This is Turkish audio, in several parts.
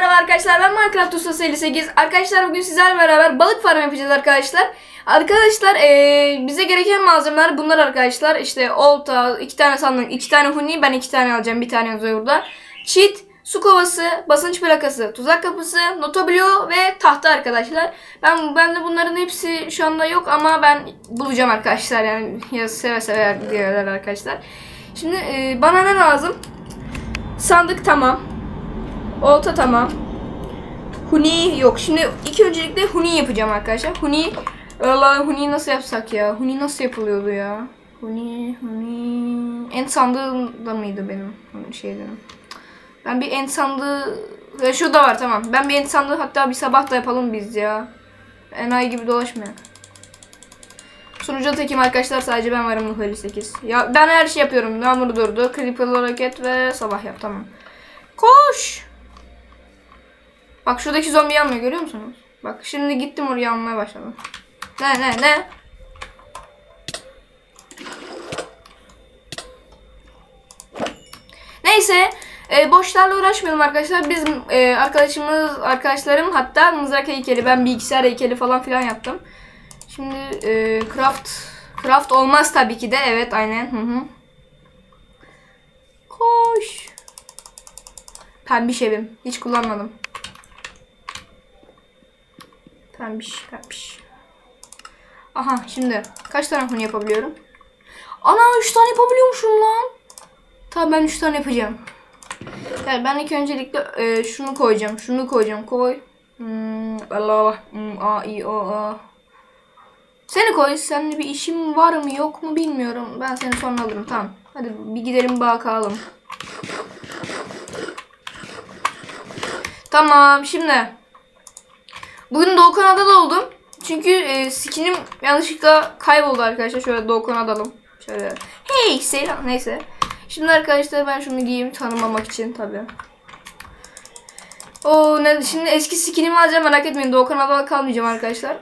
merhaba arkadaşlar ben Minecraft Ustası 58 Arkadaşlar bugün sizlerle beraber balık farm yapacağız arkadaşlar. Arkadaşlar eee, bize gereken malzemeler bunlar arkadaşlar. İşte olta, iki tane sandık, iki tane huni Ben iki tane alacağım bir tane yazıyor burada. Çit, su kovası, basınç plakası, tuzak kapısı, notabilio ve tahta arkadaşlar. Ben ben de bunların hepsi şu anda yok ama ben bulacağım arkadaşlar yani ya seve seve diyorlar arkadaşlar. Şimdi eee, bana ne lazım? Sandık tamam Olta tamam. Huni yok. Şimdi ilk öncelikle huni yapacağım arkadaşlar. Huni Allah huni nasıl yapsak ya? Huni nasıl yapılıyordu ya? Huni huni en sandığında mıydı benim şeyden? Ben bir en sandığı ya şurada var tamam. Ben bir en sandığı hatta bir sabah da yapalım biz ya. Enayi gibi dolaşmayak. Sunucuda tekim arkadaşlar sadece ben varım Nuh 58. Ya ben her şey yapıyorum. Yağmur durdu. Creeper roket ve sabah yap tamam. Koş! Bak şuradaki zombi yanmıyor görüyor musunuz? Bak şimdi gittim oraya yanmaya başladım. Ne ne ne? Neyse e, boşlarla uğraşmayalım arkadaşlar. Biz e, arkadaşımız arkadaşlarım hatta mızrak heykeli ben bilgisayar heykeli falan filan yaptım. Şimdi e, craft craft olmaz tabii ki de evet aynen. Hı hı. Koş. Pembiş evim. Hiç kullanmadım. Pembiş, pembiş. Aha şimdi kaç tane huni yapabiliyorum? Ana 3 tane yapabiliyormuşum lan. Tamam ben 3 tane yapacağım. Yani ben ilk öncelikle e, şunu koyacağım. Şunu koyacağım. Koy. Hmm, Allah Allah. Hmm, a, i, o, a. Seni koy. Seninle bir işim var mı yok mu bilmiyorum. Ben seni sonra alırım. Tamam. Hadi bir gidelim bakalım. Tamam şimdi. Bugün Doğukan Adalı oldum. Çünkü e, skinim yanlışlıkla kayboldu arkadaşlar. Şöyle Doğukan Adalım. Şöyle. Hey selam. Neyse. Şimdi arkadaşlar ben şunu giyeyim tanımamak için tabi. O ne şimdi eski skinimi alacağım merak etmeyin. Doğukan Adalı kalmayacağım arkadaşlar.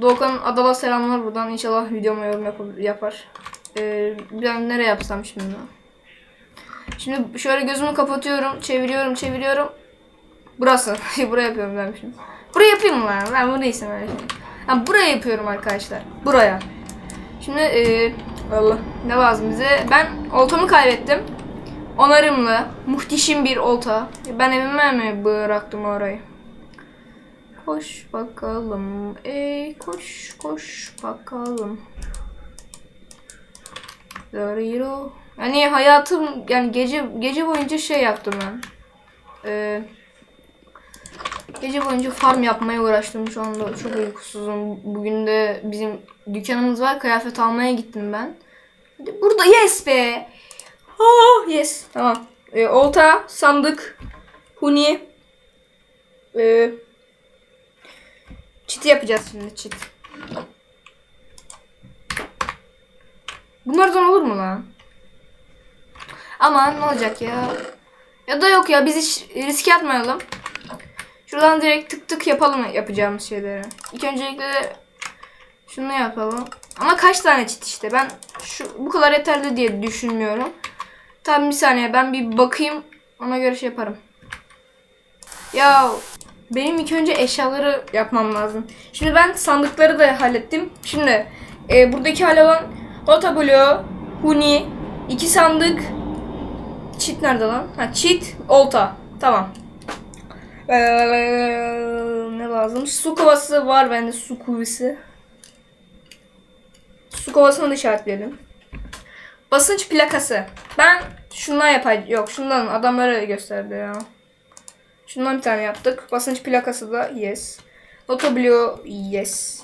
Doğukan Adal'a selamlar buradan. İnşallah videoma yorum yap- yapar. E, ben nereye yapsam şimdi? Şimdi şöyle gözümü kapatıyorum. Çeviriyorum çeviriyorum. Burası. Buraya yapıyorum ben şimdi. Buraya yapayım mı lan? Ben bunu istemem. Ha, buraya yapıyorum arkadaşlar. Buraya. Şimdi eee Allah ne lazım bize? Ben oltamı kaybettim. Onarımlı, muhteşem bir olta. Ben evime mi bıraktım orayı? Koş bakalım. Ey koş koş bakalım. Doriro. Yani hayatım yani gece gece boyunca şey yaptım ben. Eee Gece boyunca farm yapmaya uğraştım. Şu anda çok uykusuzum. Bugün de bizim dükkanımız var. Kıyafet almaya gittim ben. Burada yes be. Oh yes. Tamam. Ee, olta, sandık, huni. Ee, çiti yapacağız şimdi çit. Bunlardan olur mu lan? Aman ne olacak ya? Ya da yok ya biz hiç riske atmayalım. Şuradan direkt tık tık yapalım yapacağımız şeyleri. İlk öncelikle şunu yapalım. Ama kaç tane çit işte ben şu bu kadar yeterli diye düşünmüyorum. Tam bir saniye ben bir bakayım ona göre şey yaparım. Ya benim ilk önce eşyaları yapmam lazım. Şimdi ben sandıkları da hallettim. Şimdi e, buradaki hal olan Hota Blue, Huni, iki sandık, çit nerede lan? Ha çit, olta. Tamam. Ne lazım? Su kovası var bende su kuvvesi. Su kovasını da işaretleyelim. Basınç plakası. Ben şundan yapay yok şundan adamlara gösterdi ya. Şundan bir tane yaptık. Basınç plakası da yes. Notabilio yes.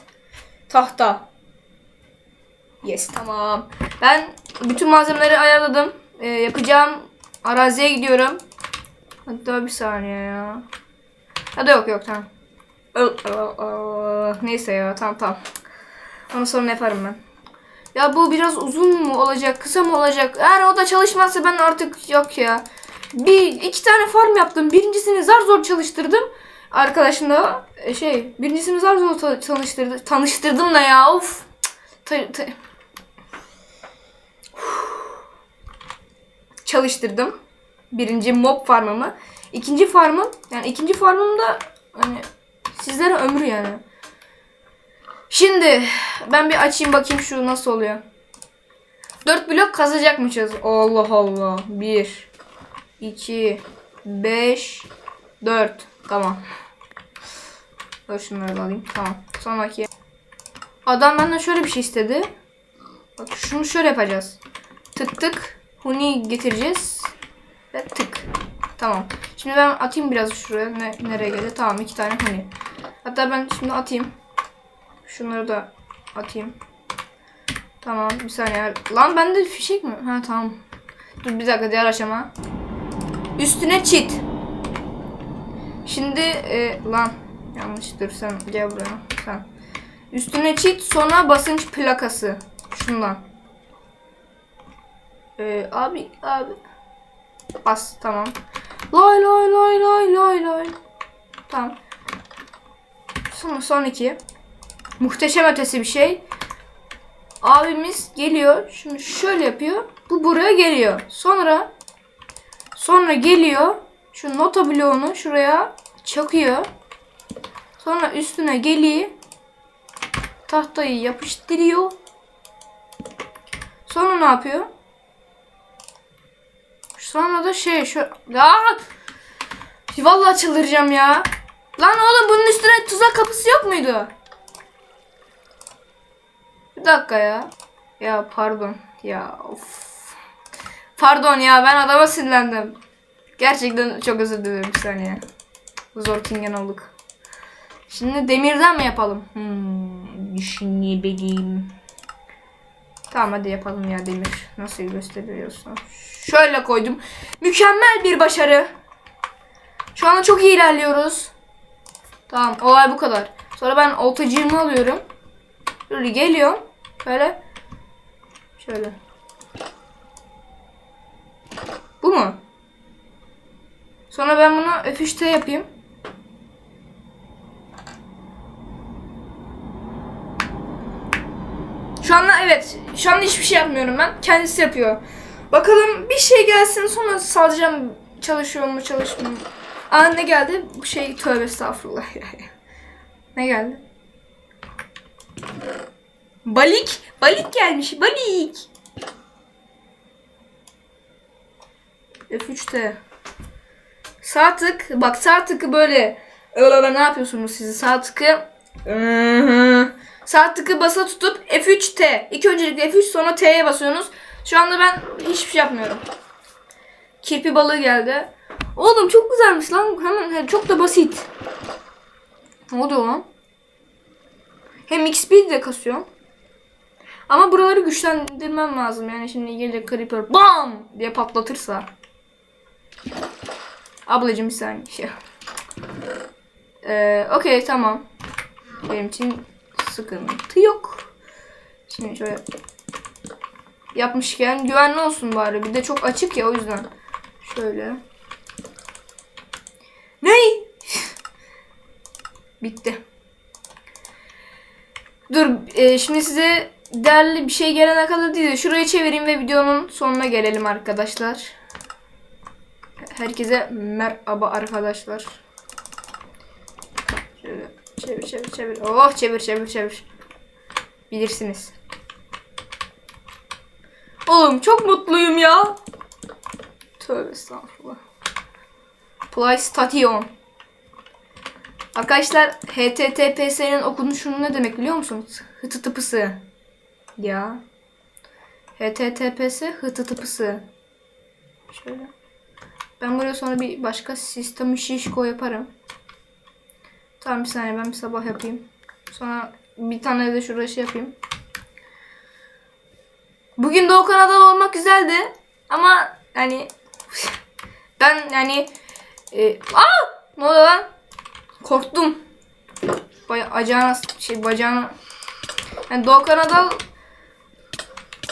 Tahta. Yes tamam. Ben bütün malzemeleri ayarladım. Ee, yapacağım araziye gidiyorum. Hatta bir saniye ya. Hadi yok yok tamam. Neyse ya tamam tamam. Onu sonra yaparım ben. Ya bu biraz uzun mu olacak, kısa mı olacak? Eğer o da çalışmazsa ben artık yok ya. Bir iki tane farm yaptım. Birincisini zar zor çalıştırdım. Arkadaşımla e, şey, birincisini zar zor ta- tanıştırdı, tanıştırdım da ya. Of. Ta- ta- Çalıştırdım. Birinci mob farmımı. İkinci farmım yani ikinci farmım da hani sizlere ömür yani. Şimdi ben bir açayım bakayım şu nasıl oluyor. 4 blok kazacakmışız. Allah Allah. 1 2 5 4 Tamam. Dur şunları da alayım. Tamam. Sonraki. Adam benden şöyle bir şey istedi. Bak şunu şöyle yapacağız. Tık tık. Huni getireceğiz. Ve tık. Tamam. Şimdi ben atayım biraz şuraya. Ne, nereye geldi? Tamam iki tane huni. Hatta ben şimdi atayım. Şunları da atayım. Tamam bir saniye. Lan bende fişek mi? Ha tamam. Dur bir dakika diğer aşama. Üstüne çit. Şimdi e, lan yanlıştır sen gel buraya sen. Üstüne çit sonra basınç plakası. Şundan. Ee, abi abi. Bas tamam. Lay lay lay lay lay lay. Tamam. Sonra son iki. Muhteşem ötesi bir şey. Abimiz geliyor. Şunu şöyle yapıyor. Bu buraya geliyor. Sonra sonra geliyor. Şu nota bloğunu şuraya çakıyor. Sonra üstüne geliyor. Tahtayı yapıştırıyor. Sonra ne yapıyor? Sonra da şey şu... Aa! Vallahi çıldıracağım ya. Lan oğlum bunun üstüne tuzak kapısı yok muydu? Bir dakika ya. Ya pardon. Ya of. Pardon ya ben adama sinirlendim. Gerçekten çok özür dilerim bir saniye. Zor kingen olduk. Şimdi demirden mi yapalım? Hmm, düşünebileyim. Tamam hadi yapalım ya demir. Nasıl gösteriyorsun? Şöyle koydum. Mükemmel bir başarı. Şu anda çok iyi ilerliyoruz. Tamam olay bu kadar. Sonra ben oltacığımı alıyorum. Böyle geliyorum. Böyle. Şöyle. Bu mu? Sonra ben bunu F3T yapayım. Şu anda evet. Şu anda hiçbir şey yapmıyorum ben. Kendisi yapıyor. Bakalım bir şey gelsin sonra salacağım. Çalışıyor mu çalışmıyor mu? Aa ne geldi? Bu şey tövbe estağfurullah. ne geldi? Balik. Balik gelmiş. Balik. F3'te. Sağ tık. Bak sağ tıkı böyle. Öyle ne yapıyorsunuz siz? Sağ tıkı. Sağ tıkı basa tutup F3T. İlk öncelikle F3 sonra T'ye basıyorsunuz. Şu anda ben hiçbir şey yapmıyorum. Kirpi balığı geldi. Oğlum çok güzelmiş lan. Hemen çok da basit. Ne oluyor lan? Hem XP de kasıyor. Ama buraları güçlendirmem lazım. Yani şimdi gelir Creeper BAM diye patlatırsa. Ablacım bir saniye. Ee, Okey tamam. Benim için sıkıntı yok. Şimdi şöyle yapmışken güvenli olsun bari. Bir de çok açık ya o yüzden. Şöyle. Ney? Bitti. Dur e, şimdi size değerli bir şey gelene kadar değil de şurayı çevireyim ve videonun sonuna gelelim arkadaşlar. Herkese merhaba arkadaşlar. Çevir çevir çevir. Oh çevir çevir çevir. Bilirsiniz. Oğlum çok mutluyum ya. Tövbe estağfurullah. PlayStation. Arkadaşlar HTTPS'nin okunuşunu ne demek biliyor musunuz? Hıtıtıpısı. Ya. HTTPS hıtıtıpısı. Şöyle. Ben buraya sonra bir başka sistem şişko yaparım. Tamam bir saniye ben bir sabah yapayım. Sonra bir tane de şurada şey yapayım. Bugün Doğu Kanadalı olmak güzeldi. Ama yani ben yani e, aa ne oldu lan? Korktum. Baya acağına şey bacağına yani Doğu Kanadal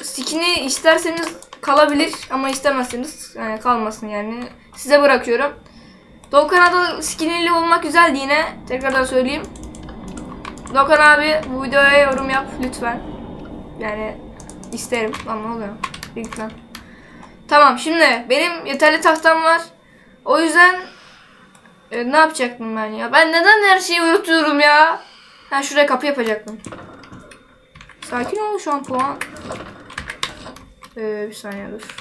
skin'i isterseniz kalabilir ama istemezseniz yani kalmasın yani. Size bırakıyorum. Doğukan Adal skinli olmak güzeldi yine. Tekrardan söyleyeyim. Doğukan abi bu videoya yorum yap lütfen. Yani isterim. Lan ne oluyor? Lütfen. Tamam şimdi benim yeterli tahtam var. O yüzden E, ne yapacaktım ben ya? Ben neden her şeyi unutuyorum ya? Ha şuraya kapı yapacaktım. Sakin ol şu an puan. Ee, bir saniye dur.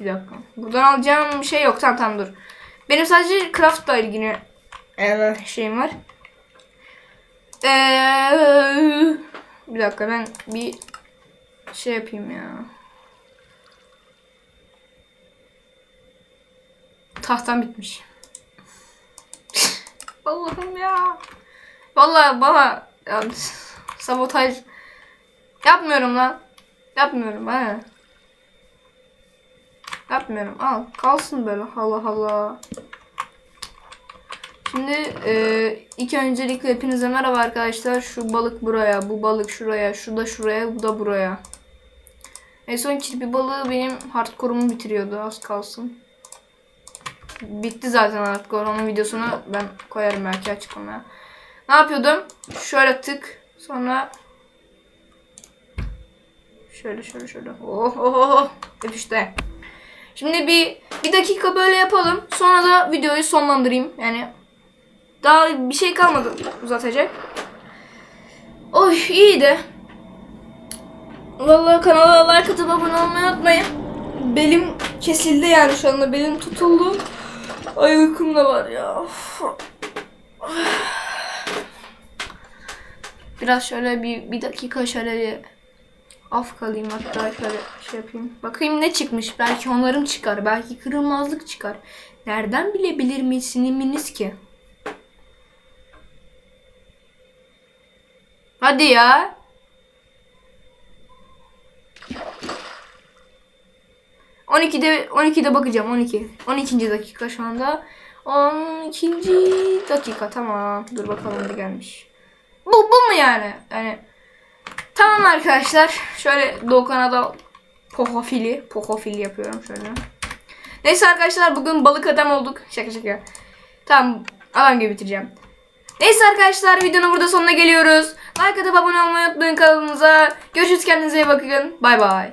Bir dakika. Buradan alacağım şey yok. Tamam tamam dur. Benim sadece craftla ilgili ee, şeyim var. Ee, bir dakika ben bir şey yapayım ya. Tahtam bitmiş. Allah'ım ya. Vallahi bana ya, sabotaj yapmıyorum lan. Yapmıyorum ha. Yapmıyorum. Al kalsın böyle. Allah Allah. Şimdi e, ilk öncelikle hepinize merhaba arkadaşlar. Şu balık buraya, bu balık şuraya, şu da şuraya, bu da buraya. En son kirpi balığı benim hardcore'umu bitiriyordu. Az kalsın. Bitti zaten hardcore. Onun videosunu ben koyarım belki açıklamaya. Ne yapıyordum? Şöyle tık. Sonra şöyle şöyle şöyle. Oh oh oh. Hep işte. Şimdi bir bir dakika böyle yapalım. Sonra da videoyu sonlandırayım. Yani daha bir şey kalmadı uzatacak. Oy iyiydi. Vallahi kanala like atıp abone olmayı unutmayın. Belim kesildi yani şu anda. Belim tutuldu. Ay uykum da var ya. Of. Biraz şöyle bir, bir dakika şöyle bir af kalayım hatta şöyle şey yapayım. Bakayım ne çıkmış. Belki onarım çıkar. Belki kırılmazlık çıkar. Nereden bilebilir misiniz ki? Hadi ya. On 12'de 12'de bakacağım 12. 12. dakika şu anda. 12. dakika tamam. Dur bakalım ne gelmiş. Bu bu mu yani? Yani tamam arkadaşlar. Şöyle Doğukan'a da pohofili, pohofili yapıyorum şöyle. Neyse arkadaşlar bugün balık adam olduk. Şaka şaka. Tamam adam gibi bitireceğim. Neyse arkadaşlar videonun burada sonuna geliyoruz. Like atıp abone olmayı unutmayın kanalımıza. Görüşürüz kendinize iyi bakın. Bay bay.